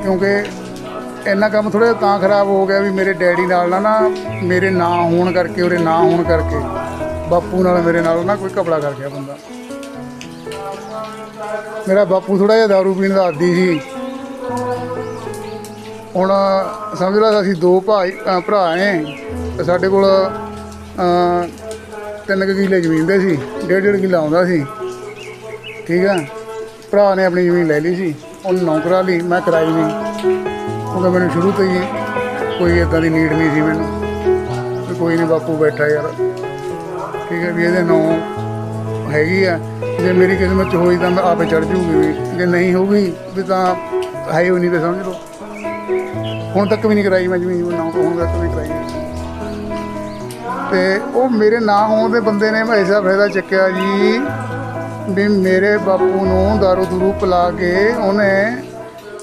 [SPEAKER 1] ਕਿਉਂਕਿ ਇੰਨਾ ਕੰਮ ਥੋੜਾ ਤਾਂ ਖਰਾਬ ਹੋ ਗਿਆ ਵੀ ਮੇਰੇ ਡੈਡੀ ਨਾਲ ਨਾ ਨਾ ਮੇਰੇ ਨਾਂ ਹੋਣ ਕਰਕੇ, ਉਹਦੇ ਨਾਂ ਹੋਣ ਕਰਕੇ ਬਾਪੂ ਨਾਲ ਮੇਰੇ ਨਾਲ ਨਾ ਕੋਈ ਕਪੜਾ ਕਰ ਗਿਆ ਬੰਦਾ। ਮੇਰਾ ਬਾਪੂ ਥੋੜਾ ਜਿਹਾ ਦਾਰੂ ਪੀਣ ਦਾ ਆਦੀ ਸੀ। ਹੁਣ ਸਮਝ ਲਓ ਅਸੀਂ ਦੋ ਭਾਈ ਭਰਾ ਨੇ ਤੇ ਸਾਡੇ ਕੋਲ ਤਿੰਨ ਕੁ ਕਿੱਲੇ ਜ਼ਮੀਨ ਦੇ ਸੀ, ਡੇਢ ਡੇਢ ਕਿੱਲਾ ਆਉਂਦਾ ਸੀ। ਠੀਕ ਆ? ਭਰਾ ਨੇ ਆਪਣੀ ਜ਼ਮੀਨ ਲੈ ਲਈ ਸੀ, ਉਹਨੇ ਨੌ ਕਰਾ ਲਈ, ਮੈਂ ਕਰਾਈ ਨਹੀਂ। ਕਿਉਂਕਿ ਮੈਨੂੰ ਸ਼ੁਰੂ ਤੋਂ ਹੀ ਕੋਈ ਇਦਾਂ ਦੀ ਨੀਡ ਨਹੀਂ ਸੀ ਮੈਨੂੰ। ਕੋਈ ਨਹੀਂ, ਬਾਪੂ ਬੈਠਾ ਯਾਰ। ਠੀਕ ਹੈ ਵੀ ਇਹਦੇ ਨੌ ਹੈਗੀ ਆ। ਜੇ ਮੇਰੀ ਕਿਸਮਤ ਚ ਹੋਈ ਤਾਂ ਮੈਂ ਆਪੇ ਚੜ ਜੂਗੀ ਵੀ। ਜੇ ਨਹੀਂ ਹੋਊਗੀ, ਵੀ ਤਾਂ ਹੈ ਹੀ ਨਹੀਂ ਤੇ ਸਮਝ ਲਓ। ਹੁਣ ਤੱਕ ਵੀ ਨਹੀਂ ਕਰਾਈ ਮੈਂ ਜ਼ਮੀਨ ਨਾ ਹੁਣ ਤੱਕ ਵੀ ਕਰਾਈ। ਤੇ ਉਹ ਮੇਰੇ ਨਾਂ ਹੋਣ ਦੇ ਬੰਦੇ ਨੇ ਐਸਾ ਫਾਇਦਾ ਚੱਕਿਆ ਜੀ ਵੀ ਮੇਰੇ ਬਾਪੂ ਨੂੰ ਦਾਰੂ ਦੂਰੂ ਪਿਲਾ ਕੇ ਉਹਨੇ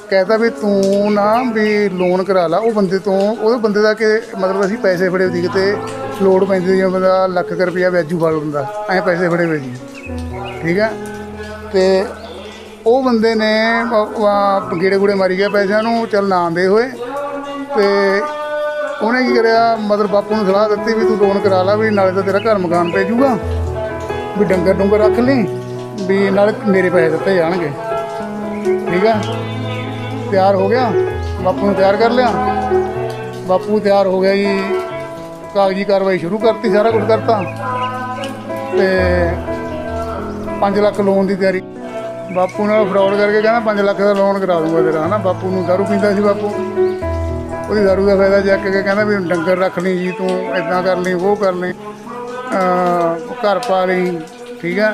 [SPEAKER 1] ਕਹਿਤਾ ਵੀ ਤੂੰ ਨਾ ਵੀ ਲੋਨ ਕਰਾ ਲਾ। ਉਹ ਬੰਦੇ ਤੋਂ, ਉਹ ਬੰਦੇ ਦਾ ਕਿ ਮਤਲਬ ਅਸੀਂ ਪੈਸੇ ਫੜੇ ਸੀ ਕਿਤੇ, ਲੋੜ ਪੈਂਦੀ ਸੀ ਜਿਵੇਂ ਬੰਦਾ ਲੱਖ ਕੁ ਰੁਪਇਆ ਵੈਜੂ ਫੜ ਲੈਂਦਾ ਐਂ ਪੈਸੇ ਫੜੇ ਹੋਏ ਜੀ ਠੀਕ ਹੈ ਤੇ ਉਹ ਬੰਦੇ ਨੇ ਗੇੜੇ ਗੂੜੇ ਮਾਰੀ ਗਿਆ ਪੈਸਿਆਂ ਨੂੰ, ਚੱਲ ਨਾ ਦੇ ਹੋਏ। ਤੇ ਉਹਨੇ ਕੀ ਕਰਿਆ? ਮਦਰ ਬਾਪੂ ਨੂੰ ਸਲਾਹ ਦਿੱਤੀ ਵੀ ਤੂੰ ਲੋਨ ਕਰਾ ਲਾ ਵੀ ਨਾਲੇ ਤਾਂ ਤੇਰਾ ਘਰ ਮਕਾਨ ਪੈ ਜਾਊਗਾ ਵੀ ਡੰਗਰ ਡੁੰਗਰ ਰੱਖ ਲਈ, ਵੀ ਨਾਲੇ ਮੇਰੇ ਪੈਸੇ ਦਿੱਤੇ ਜਾਣਗੇ। ਠੀਕ ਆ? ਤਿਆਰ ਹੋ ਗਿਆ। ਬਾਪੂ ਨੂੰ ਤਿਆਰ ਕਰ ਲਿਆ। ਬਾਪੂ ਤਿਆਰ ਹੋ ਗਿਆ ਜੀ। ਕਾਗਜ਼ੀ ਕਾਰਵਾਈ ਸ਼ੁਰੂ ਕਰਤੀ, ਸਾਰਾ ਕੁਝ ਕਰਤਾ। ਤੇ 5 ਲੱਖ ਲੋਨ ਦੀ ਤਿਆਰੀ। ਬਾਪੂ ਨਾਲ ਫਰਾਡ ਕਰਕੇ ਕਹਿੰਦਾ 5 ਲੱਖ ਦਾ ਲੋਨ ਕਰਾ ਦੂੰਗਾ ਤੇਰਾ, ਹਨਾ? ਬਾਪੂ ਨੂੰ ਦਾਰੂ ਪੀਂਦਾ ਸੀ ਬਾਪੂ। ਉਹਦੀ ਦਾਰੂ ਦਾ ਫਾਇਦਾ ਚੱਕ ਕੇ ਕਹਿੰਦਾ ਵੀ ਡੰਗਰ ਰੱਖ ਲਈ ਜੀ, ਤੂੰ ਇਦਾਂ ਕਰ ਲਈ ਉਹ ਕਰ ਲਈ ਘਰ ਪਾ ਲਈ, ਠੀਕ ਹੈ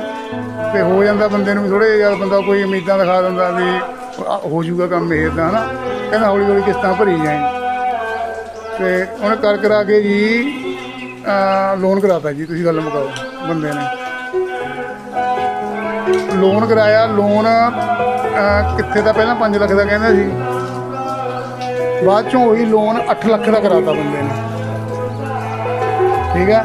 [SPEAKER 1] ਤੇ ਹੋ ਜਾਂਦਾ ਬੰਦੇ ਨੂੰ ਵੀ ਥੋੜੇ ਜਿਹਾ ਬੰਦਾ ਕੋਈ ਉਮੀਦਾਂ ਦਿਖਾ ਦਿੰਦਾ ਵੀ ਹੋ ਜਾਊਗਾ ਕੰਮ ਇਹ ਇਦਾਂ ਹਨਾ? ਕਹਿੰਦਾ ਹੌਲੀ ਹੌਲੀ ਕਿਸ਼ਤਾਂ ਭਰੀ ਜਾਏ ਤੇ ਉਹਨੇ ਕਰ ਕਰਾ ਕੇ ਜੀ ਲੋਨ ਕਰਾਤਾ ਜੀ, ਤੁਸੀਂ ਗੱਲ ਮੁਕਾਓ ਬੰਦੇ ਨੇ। ਲੋਨ ਕਰਾਇਆ ਲੋਨ ਕਿੱਥੇ ਦਾ ਪਹਿਲਾਂ 5 ਲੱਖ ਦਾ ਕਹਿੰਦਾ ਸੀ? ਬਾਅਦ ਚੋਂ ਉਹੀ ਲੋਨ 8 ਲੱਖ ਦਾ ਕਰਾਤਾ ਬੰਦੇ ਨੇ। ਠੀਕ ਹੈ?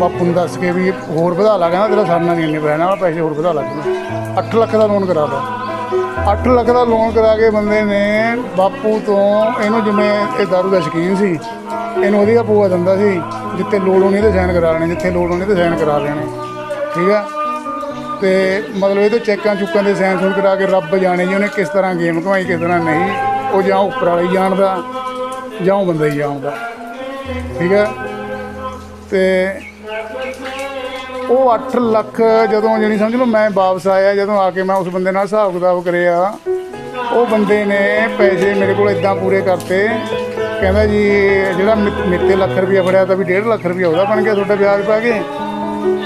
[SPEAKER 1] ਬਾਪੂ ਨੂੰ ਦੱਸ ਕੇ ਵੀ ਹੋਰ ਵਧਾ ਲਾ, ਕਹਿੰਦਾ ਤੇਰਾ ਸਰਨਾ ਨਹੀਂ ਇੰਨੇ ਪੈਣਾ ਪੈਸੇ ਹੋਰ ਵਧਾ ਲਾ ਕਹਿੰਦਾ 8 ਲੱਖ ਦਾ ਲੋਨ ਕਰਾਤਾ। 8 ਲੱਖ ਦਾ ਲੋਨ ਕਰਾ ਕੇ ਬੰਦੇ ਨੇ ਬਾਪੂ ਤੋਂ ਇਹਨੂੰ ਜਿਵੇਂ ਇਹ ਦਾਰੂ ਦਾ ਸ਼ਕੀਨ ਸੀ, ਇਹਨੂੰ ਉਹਦੀ ਪੂਆ ਦਿੰਦਾ ਸੀ, ਜਿੱਥੇ ਲੋੜ ਹੋਣੀ ਤੇ ਸਾਈਨ ਕਰਾ ਲੈਣੇ, ਜਿੱਥੇ ਲੋੜ ਹੋਣੀ ਤੇ ਸਾਈਨ ਕਰਾ ਲੈਣੇ ਠੀਕ ਆ ਤੇ ਮਤਲਬ ਇਹ ਤੋਂ ਚੈੱਕਾਂ ਚੁੱਕਾਂ ਦੇ ਸਾਈਨ ਸੂਨ ਕਰਾ ਕੇ ਰੱਬ ਜਾਣੇ ਜੀ ਉਹਨੇ ਕਿਸ ਤਰ੍ਹਾਂ ਗੇਮ ਘਮਾਈ ਕਿਸ ਤਰ੍ਹਾਂ ਨਹੀਂ। ਉਹ ਜਾਂ ਉੱਪਰ ਵਾਲੇ ਹੀ ਜਾਣਦਾ, ਜਾਂ ਉਹ ਬੰਦਾ ਹੀ ਜਾਣਦਾ। ਠੀਕ ਹੈ? ਤੇ ਉਹ 8 ਲੱਖ ਜਦੋਂ ਜਾਣੀ ਸਮਝ ਲਓ ਮੈਂ ਵਾਪਸ ਆਇਆ, ਜਦੋਂ ਆ ਕੇ ਮੈਂ ਉਸ ਬੰਦੇ ਨਾਲ ਹਿਸਾਬ ਕਿਤਾਬ ਕਰਿਆ, ਉਹ ਬੰਦੇ ਨੇ ਪੈਸੇ ਮੇਰੇ ਕੋਲ ਇਦਾਂ ਪੂਰੇ ਕਰਤੇ। ਕਹਿੰਦਾ ਜੀ, ਜਿਹੜਾ ਮੇ- ਤੇ ਲੱਖ ਰੁਪਇਆ ਫੜਿਆ ਤਾਂ ਵੀ 1.5 ਲੱਖ ਰੁਪਇਆ ਉਹਦਾ ਬਣ ਗਿਆ ਤੁਹਾਡਾ ਵਿਆਜ ਪਾ ਕੇ।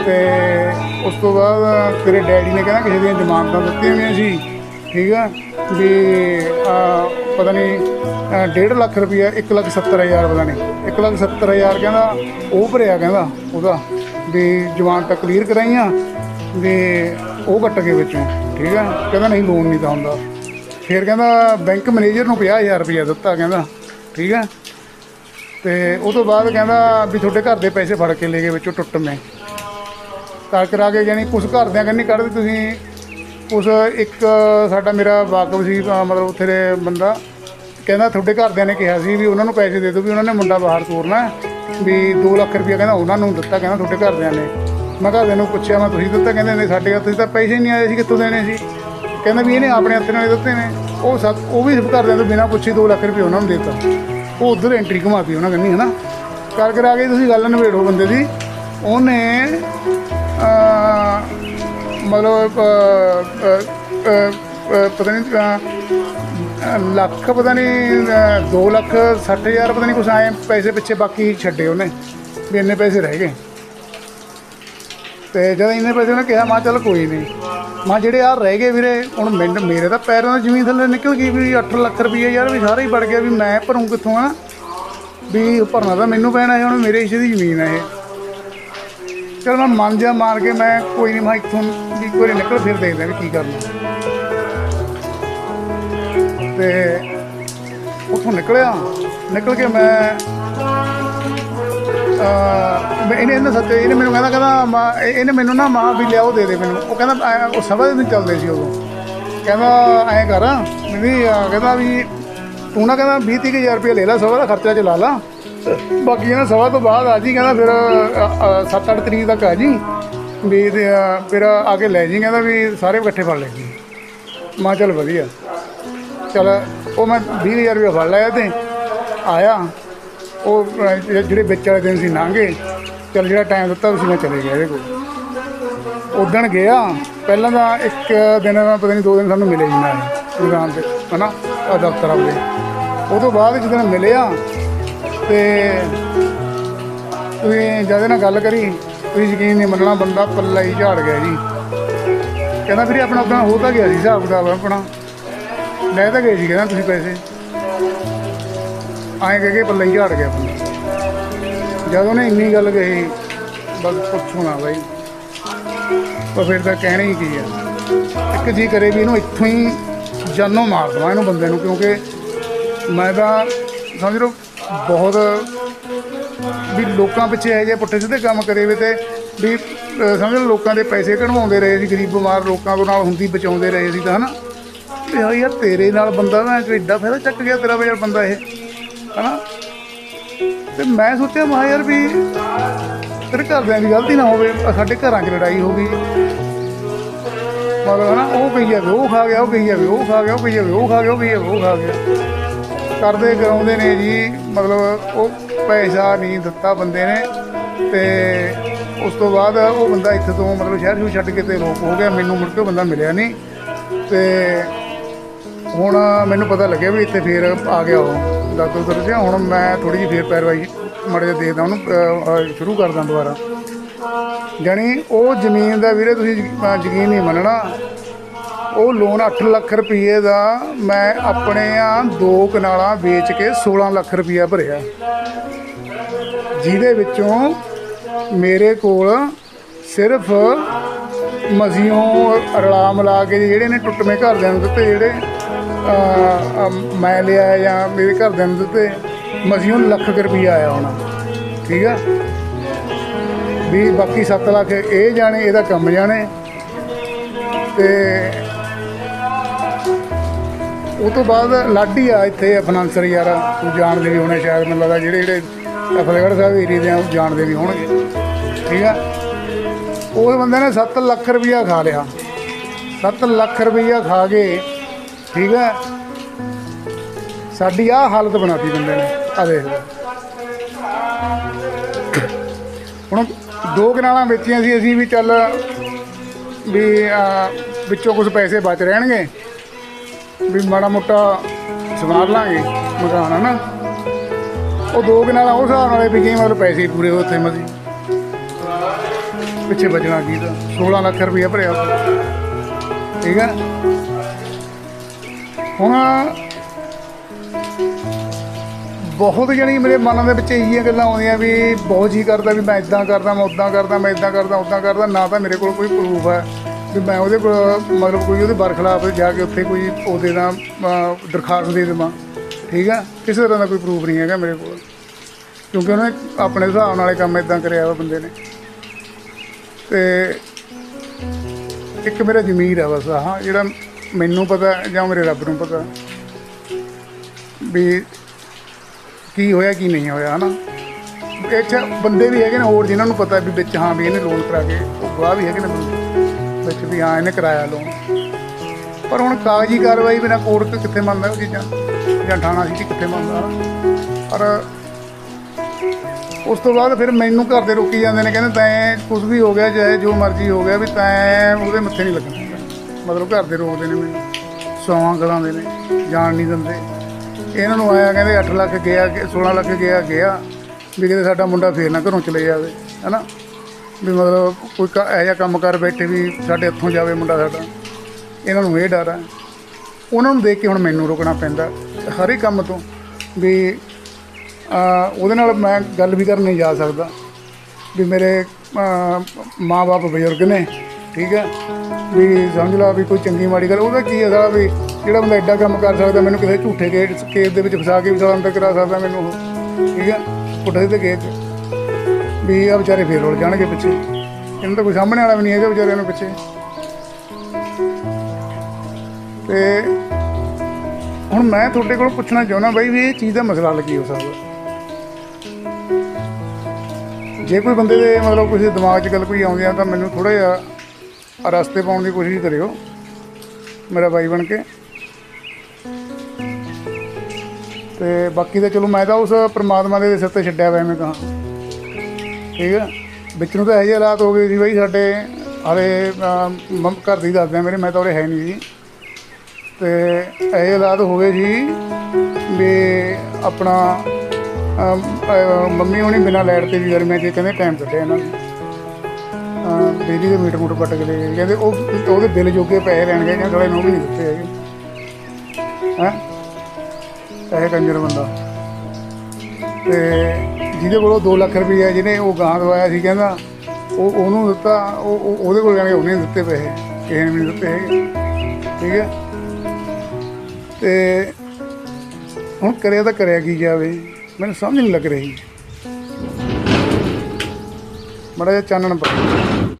[SPEAKER 1] ਤੇ ਉਸ ਤੋਂ ਬਾਅਦ ਤੇਰੇ ਡੈਡੀ ਨੇ ਕਹਿੰਦਾ ਕਿਸੇ ਦੀਆਂ ਜ਼ਮਾਨਤਾਂ ਦਿੱਤੀਆਂ ਹੋਈਆਂ ਸੀ। ਠੀਕ ਆ? ਵੀ ਪਤਾ ਨਹੀਂ ਡੇਢ ਲੱਖ ਰੁਪਇਆ 1 ਲੱਖ 70 ਹਜ਼ਾਰ ਪਤਾ ਨਹੀਂ। 1 ਲੱਖ 70 ਹਜ਼ਾਰ ਕਹਿੰਦਾ, ਉਹ ਭਰਿਆ ਕਹਿੰਦਾ ਉਹਦਾ, ਵੀ ਜਵਾਨ ਤਾਂ ਕਲੀਅਰ ਕਰਾਈਆਂ, ਵੀ ਉਹ ਕੱਟ ਗਏ ਵਿੱਚੋਂ, ਠੀਕ ਆ? ਕਹਿੰਦਾ ਨਹੀਂ ਲੋਨ ਨਹੀਂ ਤਾਂ ਹੁੰਦਾ। ਫਿਰ ਕਹਿੰਦਾ ਬੈਂਕ ਮੈਨੇਜਰ ਨੂੰ 50000 ਰੁਪਇਆ ਦਿੱਤਾ ਕਹਿੰਦਾ, ਠੀਕ ਆ? ਤੇ ਉਹ ਤੋਂ ਬਾਅਦ ਕਹਿੰਦਾ ਵੀ ਤੁਹਾਡੇ ਘਰ ਦੇ ਪੈਸੇ ਫੜ ਕੇ ਲੈ ਗਏ ਵਿੱਚੋਂ ਟੁੱਟਵੇਂ ਕਰ ਕਰਾ ਕੇ ਯਾਨੀ ਕੁਝ ਘਰਦਿਆਂ ਕੰਨੀ ਕੱਢਦੇ ਤੁਸੀਂ ਉਸ ਇੱਕ ਸਾਡਾ ਮੇਰਾ ਵਾਕਫ ਸੀ ਅਹ ਮਤਲਬ ਉੱਥੇ ਦੇ ਬੰਦਾ। ਕਹਿੰਦਾ ਤੁਹਾਡੇ ਘਰਦਿਆਂ ਨੇ ਕਿਹਾ ਸੀ ਵੀ ਉਹਨਾਂ ਨੂੰ ਪੈਸੇ ਦੇ ਦਿਓ ਵੀ ਉਹਨਾਂ ਨੇ ਮੁੰਡਾ ਬਾਹਰ ਤੋਰਨਾ ਹੈ, ਵੀ 2 ਲੱਖ ਰੁਪਇਆ ਕਹਿੰਦਾ ਉਹਨਾਂ ਨੂੰ ਦਿੱਤਾ ਕਹਿੰਦਾ ਤੁਹਾਡੇ ਘਰਦਿਆਂ ਨੇ। ਮੈਂ ਘਰਦਿਆਂ ਨੂੰ ਪੁੱਛਿਆ ਮੈਂ ਤੁਸੀਂ ਦਿੱਤਾ? ਕਹਿੰਦੇ ਨਹੀਂ ਸਾਡੇ ਹੱਥ 'ਚ ਤਾਂ ਪੈਸੇ ਹੀ ਨਹੀਂ ਆਏ ਸੀ ਕਿੱਥੋਂ ਦੇਣੇ ਸੀ? ਕਹਿੰਦਾ ਵੀ ਇਹਨੇ ਆਪਣੇ ਹੱਥ ਨਾਲ ਦਿੱਤੇ ਨੇ। ਉਹ ਸਭ ਉਹ ਵੀ ਘਰਦਿਆਂ ਤੋਂ ਬਿਨਾਂ ਪੁੱਛੇ 2 ਲੱਖ ਰੁਪਇਆ ਉਹਨਾਂ ਨੂੰ ਦਿੱਤਾ। ਉਹ ਉਧਰ ਐਂਟਰੀ ਘੁਮਾਤੀ ਉਹਨਾਂ ਕਹਿੰਦੀ ਹਨਾ? ਕਰ ਕਰਾ ਕੇ ਤੁਸੀਂ ਗੱਲ ਨਿਬੇੜੋ ਬੰਦੇ ਦੀ। ਉਹਨੇ ਅਹ, ਮਤਲਬ ਅਹ, ਅਹ, ਅਹ, ਪਤਾ ਨਹੀਂ ਅਹ, ਲੱਖ ਪਤਾ ਨਹੀਂ 2 ਲੱਖ 60 ਹਜ਼ਾਰ ਪਤਾ ਨਹੀਂ ਕੁਛ ਆਏ ਪੈਸੇ ਪਿੱਛੇ ਬਾਕੀ ਛੱਡੇ ਉਹਨੇ ਵੀ ਇੰਨੇ ਪੈਸੇ ਰਹਿ ਗਏ। ਤੇ ਜਦੋਂ ਇੰਨੇ ਪੈਸੇ ਉਹਨੇ ਕਿਹਾ ਮਾ ਚੱਲ ਕੋਈ ਨਹੀਂ। ਮਾ ਜਿਹੜੇ ਆ ਰਹਿ ਗਏ ਵੀਰੇ ਹੁਣ ਮੈਨੂੰ ਮੇਰੇ ਤਾਂ ਪੈਰਾਂ ਦੀ ਜ਼ਮੀਨ ਥੱਲੇ ਨਿਕਲ ਗਈ ਵੀ 8 ਲੱਖ ਰੁਪਏ ਯਾਰ ਵੀ ਸਾਰਾ ਹੀ ਵੜ ਗਿਆ ਵੀ ਮੈਂ ਭਰੂੰ ਕਿੱਥੋਂ ਆ? ਵੀ ਭਰਨਾ ਤਾਂ ਮੈਨੂੰ ਪੈਣਾ ਹੈ ਹੁਣ ਮੇਰੇ ਹਿੱਸੇ ਦੀ ਜ਼ਮੀਨ ਹੈ ਇਹ। ਚਲ ਮੈਂ ਮਨ ਜਾ ਮਾਰ ਕੇ ਮੈਂ ਕੋਈ ਨਹੀਂ ਮੈਂ ਇੱਥੋਂ ਵੀ ਇੱਕ ਵਾਰੀ ਨਿਕਲ ਫਿਰ ਦੇਖਦਾ ਵੀ ਕੀ ਕਰਨਾ। ਤੇ ਉੱਥੋਂ ਨਿਕਲਿਆ, ਨਿਕਲ ਕੇ ਮੈਂ ਇਹਨੇ ਇਹਨੇ ਸੱਚੇ ਇਹਨੇ ਮੈਨੂੰ ਕਹਿੰਦਾ ਕਹਿੰਦਾ ਮਾਂ ਇਹਨੇ ਮੈਨੂੰ ਨਾ ਮਾਂ ਵੀ ਲਿਆਓ ਦੇ ਦੇ ਮੈਨੂੰ। ਉਹ ਕਹਿੰਦਾ, ਐਂ- ਉਹ ਸਭਾ ਦੇ ਦਿਨ ਚੱਲਦੇ ਸੀ ਉਦੋਂ। ਕਹਿੰਦਾ, ਐਂ ਕਰ ਵੀ ਕਹਿੰਦਾ ਵੀ ਤੂੰ ਨਾ ਕਹਿੰਦਾ 20 ਤੀਹ ਹਜ਼ਾਰ ਰੁਪਏ ਲੈ ਲੈ ਸਭਾ ਦਾ ਖਰਚਾ ਚਲਾ ਲਾ। ਬਾਕੀ ਇਹਨਾਂ ਸਵਾ ਤੋਂ ਬਾਅਦ ਆ ਜੀ ਕਹਿੰਦਾ ਫਿਰ 7-8 ਤਰੀਕ ਤੱਕ ਆ ਜੀ। ਵੀ ਤੇ, ਅਹ, ਫਿਰ ਆ ਕੇ ਲੈ ਜੀ ਕਹਿੰਦਾ ਵੀ ਸਾਰੇ ਇਕੱਠੇ ਫੜ ਲੈ ਜੀ। ਮਾਂ ਚੱਲ ਵਧੀਆ। ਚਲ ਉਹ ਮੈਂ 20000 ਰੁਪਏ ਫੜ ਲਿਆ ਤੇ ਆਇਆ। ਉਹ ਅਹ, ਜਿਹੜੇ ਜਿਹੜੇ ਵਿੱਚ ਵਾਲੇ ਦਿਨ ਸੀ ਲੰਘੇ। ਚਲ ਜਿਹੜਾ ਟਾਈਮ ਦਿੱਤਾ ਸੀ ਮੈਂ ਚਲੇ ਗਿਆ ਇਹਦੇ ਕੋਲ। ਉਦਣ ਗਿਆ। ਪਹਿਲਾਂ ਤਾਂ ਇੱਕ ਦਿਨ ਦਾ ਪਤਾ ਨਹੀਂ ਦੋ ਦਿਨ ਸਾਨੂੰ ਮਿਲੇ ਹੀ ਨਾ ਇਹ ਦੁਕਾਨ ਤੇ ਹਨਾ? ਆ ਦਫ਼ਤਰ ਆਉਂਦੇ ਉਹ ਤੋਂ ਬਾਅਦ ਜਦੋਂ ਮਿਲਿਆ ਤੇ ਤੁਸੀਂ ਜਦੋਂ ਨਾਲ ਗੱਲ ਕਰੀ, ਤੁਸੀਂ ਯਕੀਨ ਨਹੀਂ ਮੰਨਣਾ, ਬੰਦਾ ਪੱਲਾ ਹੀ ਝਾੜ ਗਿਆ ਜੀ। ਕਹਿੰਦਾ ਵੀਰੇ ਆਪਣਾ ਆਪਣਾ ਹੋ ਤਾਂ ਗਿਆ ਸੀ, ਹਿਸਾਬ ਕਿਤਾਬ ਆਪਣਾ। ਲੈ ਤਾਂ ਗਏ ਸੀ, ਕਹਿੰਦਾ ਤੁਸੀਂ ਪੈਸੇ। ਆਏ ਕਹਿ ਕੇ ਪੱਲਾ ਹੀ ਝਾੜ ਗਿਆ ਬੰਦਾ ਜਦ ਉਹਨੇ ਇੰਨੀ ਗੱਲ ਕਹੀ, ਬਸ ਪੁੱਛੋ ਨਾ ਬਾਈ। ਪਰ ਫਿਰ ਤਾਂ ਕਹਿਣਾ ਹੀ ਕੀ ਆ? ਇੱਕ ਜੀ ਕਰੇ ਵੀ ਇਹਨੂੰ ਇੱਥੋਂ ਹੀ ਜਾਨੋਂ ਮਾਰ ਦਵਾਂ, ਇਹਨੂੰ ਬੰਦੇ ਨੂੰ, ਕਿਉਂਕਿ ਮੈਂ ਤਾਂ ਸਮਝ ਲਓ ਬਹੁਤ ਵੀ ਲੋਕਾਂ ਪਿੱਛੇ ਇਹੋ ਜਿਹੇ ਪੁੱਠੇ ਸਿੱਧੇ ਕੰਮ ਕਰੇ ਵੇ ਤੇ ਵੀ, ਅਹ, ਸਮਝ ਲਓ ਲੋਕਾਂ ਦੇ ਪੈਸੇ ਕਢਵਾਉਂਦੇ ਰਹੇ ਸੀ, ਗਰੀਬ ਬਿਮਾਰ ਲੋਕਾਂ ਤੋਂ ਨਾਲ ਹੁੰਦੀ ਬਚਾਉਂਦੇ ਰਹੇ ਸੀ ਤਾਂ, ਹਨਾ? ਤੇ ਯਾਰ ਯਾਰ ਤੇਰੇ ਨਾਲ ਬੰਦਾ ਮੈਂ ਕਿ ਐਡਾ ਫਾਇਦਾ ਚੱਕ ਗਿਆ ਤੇਰਾ ਵੀ ਯਾਰ ਬੰਦਾ ਇਹ, ਹਨਾ? ਤੇ ਮੈਂ ਸੋਚਿਆ, ਮਾ ਯਾਰ ਵੀ ਤੇਰੇ ਘਰਦਿਆਂ ਦੀ ਗਲਤੀ ਨਾ ਹੋਵੇ, ਆਹ ਸਾਡੇ ਘਰਾਂ 'ਚ ਲੜਾਈ ਹੋ ਗਈ। ਮਤਲਬ ਹਨਾ, ਉਹ ਕਹੀ ਜਾਵੇ, ਉਹ ਖਾ ਗਿਆ, ਉਹ ਕਹੀ ਜਾਵੇ, ਉਹ ਖਾ ਗਿਆ, ਉਹ ਕਹੀ ਜਾਵੇ, ਉਹ ਖਾ ਗਿਆ, ਉਹ ਕਹੀ ਜਾਵੇ, ਉਹ ਖਾ ਗਿਆ। ਕਰਦੇ ਕਰਾਉਂਦੇ ਨੇ ਜੀ। ਮਤਲਬ ਉਹ ਪੈਸਾ ਨਹੀਂ ਦਿੱਤਾ ਬੰਦੇ ਨੇ ਤੇ ਉਸ ਤੋਂ ਬਾਅਦ ਉਹ ਬੰਦਾ ਇੱਥੇ ਤੋਂ ਮਤਲਬ ਸ਼ਹਿਰ ਨੂੰ ਛੱਡ ਕੇ ਤੇ ਰੋਕ ਹੋ ਗਿਆ। ਮੈਨੂੰ ਮੁੜ ਕੇ ਬੰਦਾ ਮਿਲਿਆ ਨਹੀਂ। ਤੇ ਹੁਣ ਮੈਨੂੰ ਪਤਾ ਲੱਗਿਆ ਵੀ ਇੱਥੇ ਫੇਰ ਆ ਗਿਆ ਉਹ। ਦਾਦੂ ਦਰ ਜਿਹਾ ਹੁਣ ਮੈਂ ਥੋੜੀ ਜਿਹੀ ਫੇਰ ਪੈਰਵਾਈ ਮੜੇ ਜਿਹਾ ਦੇਖਦਾ ਉਹਨੂੰ ਸ਼ੁਰੂ ਕਰਦਾ ਦੁਬਾਰਾ। ਜਾਣੀ ਉਹ ਜ਼ਮੀਨ ਦਾ ਵੀਰੇ ਤੁਸੀਂ ਯਕੀਨ ਨਹੀਂ ਮੰਨਣਾ। ਉਹ ਲੋਨ 8 ਲੱਖ ਰੁਪਏ ਦਾ ਮੈਂ ਆਪਣੇ ਆ ਦੋ ਕਨਾਲਾਂ ਵੇਚ ਕੇ 16 ਲੱਖ ਰੁਪਇਆ ਭਰਿਆ। ਜਿਹਦੇ ਵਿੱਚੋਂ ਮੇਰੇ ਕੋਲ ਸਿਰਫ ਮਜ਼ੀਓਂ ਰਲਾ ਮਿਲਾ ਕੇ ਜਿਹੜੇ ਨੇ ਟੁੱਟਵੇਂ ਘਰਦਿਆਂ ਨੂੰ ਦਿੱਤੇ, ਜਿਹੜੇ ਮੈਂ ਲਿਆ ਜਾਂ ਮੇਰੇ ਘਰਦਿਆਂ ਨੂੰ ਦਿੱਤੇ, ਮਜ਼ੀਓਂ ਲੱਖ ਕੁ ਰੁਪਈਆ ਆਇਆ ਹੋਣਾ। ਠੀਕ ਆ? ਵੀ ਬਾਕੀ 7 ਲੱਖ ਇਹ ਜਾਣੇ, ਇਹਦਾ ਕੰਮ ਜਾਣੇ। ਤੇ ਉਹ ਤੋਂ ਬਾਅਦ ਲਾਡੀ ਆ ਇੱਥੇ ਫਾਈਨਾਂਸਰ ਯਾਰ ਤੂੰ ਜਾਣਦੇ ਵੀ ਹੋਣੇ ਸ਼ਾਇਦ ਮੈਨੂੰ ਲੱਗਦਾ ਜਿਹੜੇ ਜਿਹੜੇ ਫਤਿਹਗੜ੍ਹ ਸਾਹਿਬ ਏਰੀਏ ਦੇ ਆ, ਉਹ ਜਾਣਦੇ ਵੀ ਹੋਣਗੇ। ਠੀਕ ਆ? ਉਹ ਬੰਦੇ ਨੇ 7 ਲੱਖ ਰੁਪਈਆ ਖਾ ਲਿਆ। 7 ਲੱਖ ਰੁਪਈਆ ਖਾ ਕੇ ਠੀਕ ਆ? ਸਾਡੀ ਆ ਹਾਲਤ ਬਣਾਤੀ ਬੰਦੇ ਨੇ। ਆ ਦੇਖ ਲਓ ਹੁਣ ਦੋ ਕਨਾਲਾਂ ਵੇਚੀਆਂ ਸੀ ਅਸੀਂ ਵੀ ਚੱਲ ਵੀ ਵਿੱਚੋਂ ਕੁਝ ਪੈਸੇ ਬਚ ਰਹਿਣਗੇ। ਵੀ ਮਾੜਾ ਮੋਟਾ ਸਵਾਰ ਲਾਂਗੇ ਮਕਾਨ ਹਨਾ ਉਹ ਦੋ ਕਨਾਲਾਂ ਉਹ ਹਿਸਾਬ ਨਾਲ ਵੀ ਗਏ ਮਤਲਬ ਪੈਸੇ ਪੂਰੇ ਹੋਏ ਉੱਥੇ ਮਸੀ ਪਿੱਛੇ ਬਚਣਾ ਕੀ ਤਾਂ? 16 ਲੱਖ ਰੁਪਇਆ ਭਰਿਆ। ਠੀਕ ਹੈ ਹੁਣ ਬਹੁਤ ਜਣੀ ਮੇਰੇ ਮਨ ਦੇ ਵਿੱਚ ਇਹੀਆਂ ਗੱਲਾਂ ਆਉਂਦੀਆਂ ਵੀ ਬਹੁਤ ਜੀ ਕਰਦਾ ਵੀ ਮੈਂ ਇਦਾਂ ਕਰਦਾ, ਮੈਂ ਉਦਾਂ ਕਰਦਾ, ਮੈਂ ਇਦਾਂ ਕਰਦਾ ਉਦਾਂ ਕਰਦਾ, ਨਾ ਤਾਂ ਮੇਰੇ ਕੋਲ ਕੋਈ ਪ੍ਰੂਫ ਹੈ। ਵੀ ਮੈਂ ਉਹਦੇ ਕੋਲ, ਮਤਲਬ ਕੋਈ ਉਹਦੇ ਬਰਖਲਾਫ ਜਾ ਕੇ ਉੱਥੇ ਕੋਈ ਉਹਦੇ ਨਾਲ ਦਰਖਾਸਤ ਦੇ ਦੇਵਾਂ, ਠੀਕ ਆ? ਕਿਸੇ ਤਰ੍ਹਾਂ ਦਾ ਕੋਈ ਪ੍ਰੂਫ ਨਹੀਂ ਹੈਗਾ ਮੇਰੇ ਕੋਲ। ਕਿਉਂਕਿ ਉਹਨੇ ਆਪਣੇ ਹਿਸਾਬ ਨਾਲ ਕੰਮ ਇਦਾਂ ਕਰਿਆ ਵਾ ਬੰਦੇ ਨੇ। ਤੇ ਇੱਕ ਮੇਰਾ ਜ਼ਮੀਰ ਆ ਬਸ ਹਾਂ ਜਿਹੜਾ ਮੈਨੂੰ ਪਤਾ ਜਾਂ ਮੇਰੇ ਰੱਬ ਨੂੰ ਪਤਾ ਵੀ ਕੀ ਹੋਇਆ, ਕੀ ਨਹੀਂ ਹੋਇਆ, ਹਨਾ? ਇਹ 'ਚ ਬੰਦੇ ਵੀ ਹੈਗੇ ਨੇ ਹੋਰ ਜਿਨ੍ਹਾਂ ਨੂੰ ਪਤਾ ਵੀ ਵਿੱਚ ਹਾਂ ਵੀ ਇਹਨੇ ਲੋਨ ਕਰਾ ਕੇ, ਉਹ ਗਵਾਹ ਵੀ ਹੈਗੇ ਨੇ ਬੰਦੇ। ਵਿੱਚ ਵੀ ਹਾਂ, ਇਹਨੇ ਕਰਾਇਆ ਲੋਨ ਪਰ ਹੁਣ ਕਾਗਜ਼ੀ ਕਾਰਵਾਈ ਬਿਨਾਂ ਕੋਰਟ ਕਿੱਥੇ ਮੰਨਦਾ ਉਹ ਚੀਜ਼ਾਂ? ਜਾਂ ਥਾਣਾ ਸੀ ਕਿੱਥੇ ਮੰਨਦਾ? ਪਰ ਉਸ ਤੋਂ ਬਾਅਦ ਫਿਰ ਮੈਨੂੰ ਘਰ ਦੇ ਰੋਕੀ ਜਾਂਦੇ ਨੇ, ਕਹਿੰਦੇ ਤੈਂ ਕੁਝ ਵੀ ਹੋ ਗਿਆ, ਚਾਹੇ ਜੋ ਮਰਜ਼ੀ ਹੋ ਗਿਆ, ਵੀ ਤੈਂ ਉਹਦੇ ਮੱਥੇ ਨਹੀਂ ਲੱਗਣਾ ਮਤਲਬ ਘਰ ਦੇ ਰੋਕਦੇ ਨੇ ਮੈਨੂੰ। ਸੌਆਂ ਗਲਾਉਂਦੇ ਨੇ, ਜਾਣ ਨਹੀਂ ਦਿੰਦੇ। ਇਹਨਾਂ ਨੂੰ ਆਇਆ ਕਹਿੰਦੇ 8 ਲੱਖ ਗਿਆ ਕਿ 16 ਲੱਖ ਗਿਆ ਗਿਆ। ਵੀ ਕਿਤੇ ਸਾਡਾ ਮੁੰਡਾ ਫੇਰ ਨਾ ਘਰੋਂ ਚਲੇ ਜਾਵੇ, ਹੈਨਾ? ਵੀ ਮਤਲਬ ਕੋਈ ਕ- ਇਹੋ ਜਿਹਾ ਕੰਮ ਕਰ ਬੈਠੇ ਵੀ ਸਾਡੇ ਹੱਥੋਂ ਜਾਵੇ ਮੁੰਡਾ ਸਾਡਾ। ਇਹਨਾਂ ਨੂੰ ਇਹ ਡਰ ਹੈ ਉਹਨਾਂ ਨੂੰ ਦੇਖ ਕੇ ਹੁਣ ਮੈਨੂੰ ਰੁਕਣਾ ਪੈਂਦਾ ਹਰ ਇੱਕ ਕੰਮ ਤੋਂ ਵੀ ਆ, ਉਹਦੇ ਨਾਲ ਮੈਂ ਗੱਲ ਵੀ ਕਰਨ ਨਹੀਂ ਜਾ ਸਕਦਾ। ਵੀ ਮੇਰੇ ਮਾਪੇ ਬਜ਼ੁਰਗ ਨੇ ਠੀਕ ਹੈ ਵੀ ਸਮਝ ਲਾ ਵੀ ਕੋਈ ਚੰਗੀ ਮਾੜੀ ਗੱਲ ਉਹਦਾ ਕੀ ਹੈ ਸਾਲਾ ਵੀ ਜਿਹੜਾ ਬੰਦਾ ਐਡਾ ਕੰਮ ਕਰ ਸਕਦਾ ਮੈਨੂੰ ਕਿਸੇ ਝੂਠੇ ਕੇਸ ਕੇਸ ਦੇ ਵਿੱਚ ਫਸਾ ਕੇ ਵੀ ਸਾਲਾ ਅੰਦਰ ਕਰਾ ਸਕਦਾ ਮੈਨੂੰ ਉਹ ਠੀਕ ਹੈ ਪੁੱਠੇ ਤੇ ਕੇਸ 'ਚ। ਵੀ ਆ ਵਿਚਾਰੇ ਫੇਰ ਰੁਲ ਜਾਣਗੇ ਪਿੱਛੇ। ਇਹਨਾਂ ਤਾਂ ਕੋਈ ਸਾਹਮਣੇ ਵਾਲਾ ਵੀ ਨਹੀਂ ਹੈਗਾ ਵਿਚਾਰਿਆਂ ਨੂੰ ਪਿੱਛੇ। ਤੇ ਹੁਣ ਮੈਂ ਤੁਹਾਡੇ ਕੋਲ ਪੁੱਛਣਾ ਚਾਹੁੰਦਾ ਬਾਈ ਵੀ ਇਹ ਚੀਜ਼ ਦਾ ਮਸਲਾ ਹੱਲ ਕੀ ਹੋ ਸਕਦਾ? ਜੇ ਕੋਈ ਬੰਦੇ ਦੇ ਮਤਲਬ ਕਿਸੇ ਦਿਮਾਗ 'ਚ ਗੱਲ ਕੋਈ ਆਉਂਦੀ ਆ ਤਾਂ ਮੈਨੂੰ ਥੋੜਾ ਜਿਹਾ ਰਸਤੇ ਪਾਉਣ ਦੀ ਕੋਸ਼ਿਸ਼ ਕਰਿਓ, ਮੇਰਾ ਬਾਈ ਬਣ ਕੇ। ਤੇ ਬਾਕੀ ਤਾਂ ਚਲੋ ਮੈਂ ਤਾਂ ਉਸ ਪ੍ਰਮਾਤਮਾ ਦੇ ਸਿਰ ਤੇ ਛੱਡਿਆ ਹੋਇਆ ਮੈਂ ਕਹਾਂ ਠੀਕ ਹੈ ਵਿੱਚ ਨੂੰ ਤਾਂ ਇਹੋ ਜਿਹੇ ਹਾਲਾਤ ਹੋ ਗਏ ਸੀ ਬਈ ਸਾਡੇ ਹਾਲੇ ਮੰਮ ਘਰ ਦੀ ਦੱਸਦੇ ਮੇਰੇ ਮੈਂ ਤਾਂ ਉਰੇ ਹੈ ਨਹੀਂ ਜੀ। ਤੇ ਇਹ ਹਾਲਾਤ ਹੋ ਗਏ ਸੀ ਵੀ ਆਪਣਾ ਅਮ, ਅਹ, ਮੰਮੀ ਹੁਣੀ ਬਿਨਾਂ ਲਾਈਟ ਤੇ ਵੀ ਗਰਮੀਆਂ 'ਚ ਕਹਿੰਦੇ ਟਾਈਮ ਕੱਢਿਆ ਇਹਨਾਂ ਨੇ। ਬਿਜਲੀ ਦੇ ਮੀਟਰ ਮੂਟਰ ਪੱਟ ਕੇ ਗਏ। ਕਹਿੰਦੇ ਉਹ ਉਹਦੇ ਬਿੱਲ ਜੋਗੇ ਪੈਸੇ ਲੈਣ ਗਏ ਜਾਂ ਸਾਲੇ ਨੂੰ ਵੀ ਨਹੀਂ ਦਿੱਤੇ ਹੈਗੇ। ਹੈ? ਇਹ ਕੰਜਰ ਬੰਦਾ। ਤੇ ਜਿਹਦੇ ਕੋਲੋਂ 2 ਲੱਖ ਰੁਪਏ ਜਿਹਨੇ ਉਹ ਗਾਂ ਦਵਾਇਆ ਸੀ ਕਹਿੰਦਾ, ਉਹ ਉਹਨੂੰ ਦਿੱਤਾ, ਉਹ ਉਹ- ਉਹਦੇ ਕੋਲ ਜਾਣੇ ਉਹਨੇ ਦਿੱਤੇ ਪੈਸੇ, ਕਿਸੇ ਨੇ ਵੀ ਨਹੀਂ ਦਿੱਤੇ ਹੈਗੇ। ਠੀਕ ਹੈ? ਤੇ ਹੁਣ ਕਰਿਆ ਤਾਂ ਕਰਿਆ ਕੀ ਜਾਵੇ, ਮੈਨੂੰ ਸਮਝ ਨਹੀਂ ਲੱਗ ਰਹੀ। ਮੜਾ ਜਿਹਾ ਚਾਨਣ ਪਾ।